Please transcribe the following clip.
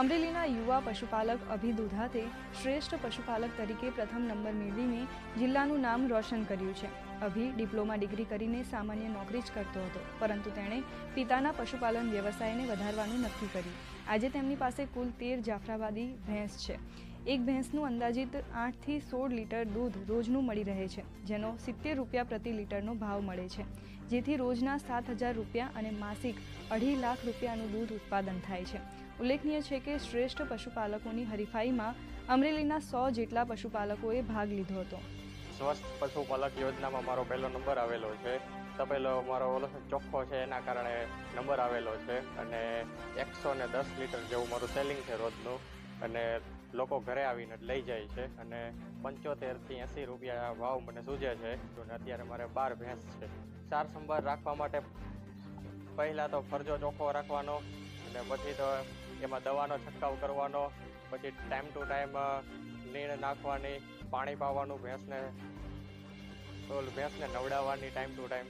અમરેલીના યુવા પશુપાલક અભિ દુધાતે શ્રેષ્ઠ પશુપાલક તરીકે પ્રથમ નંબર મેળવીને જિલ્લાનું નામ રોશન કર્યું છે. અભિ ડિપ્લોમા ડિગ્રી કરીને સામાન્ય નોકરી જ કરતો હતો, પરંતુ તેણે પિતાના પશુપાલન વ્યવસાયને વધારવાનું નક્કી કર્યું. આજે તેમની પાસે કુલ તેર જાફરાબાદી ભેંસ છે. એક ભેંસનું અંદાજિત આઠથી સોળ લીટર દૂધ રોજનું મળી રહે છે, જેનો સિત્તેર રૂપિયા પ્રતિ લીટરનો ભાવ મળે છે. જેથી રોજના સાત હજાર રૂપિયા અને માસિક અઢી લાખ રૂપિયાનું દૂધ ઉત્પાદન થાય છે. ઉલ્લેખનીય છે કે શ્રેષ્ઠ પશુપાલકોની હરીફાઈમાં અમરેલીના સો જેટલા પશુપાલકોએ ભાગ લીધો હતો. સ્વસ્થ પશુપાલક યોજનામાં મારો પહેલો નંબર આવેલો છે. તપેલો મારો ઓલો ચોખ્ખો છે, એના કારણે નંબર આવેલો છે અને એકસો ને દસ લીટર જેવું મારું સેલિંગ છે રોજનું. અને લોકો ઘરે આવીને લઈ જાય છે અને પંચોતેરથી એંસી રૂપિયા ભાવ મને સૂજે છે અને અત્યારે મારે બાર ભેંસ છે. સાર સંભાળ રાખવા માટે પહેલાં તો ફરજો ચોખ્ખો રાખવાનો અને પછી તો એમાં દવાનો છંટકાવ કરવાનો, પછી ટાઈમ ટુ ટાઈમ નીણ નાખવાની, પાણી પાવાનું, ભેંસને ભેંસને નવડાવવાની ટાઈમ ટુ ટાઈમ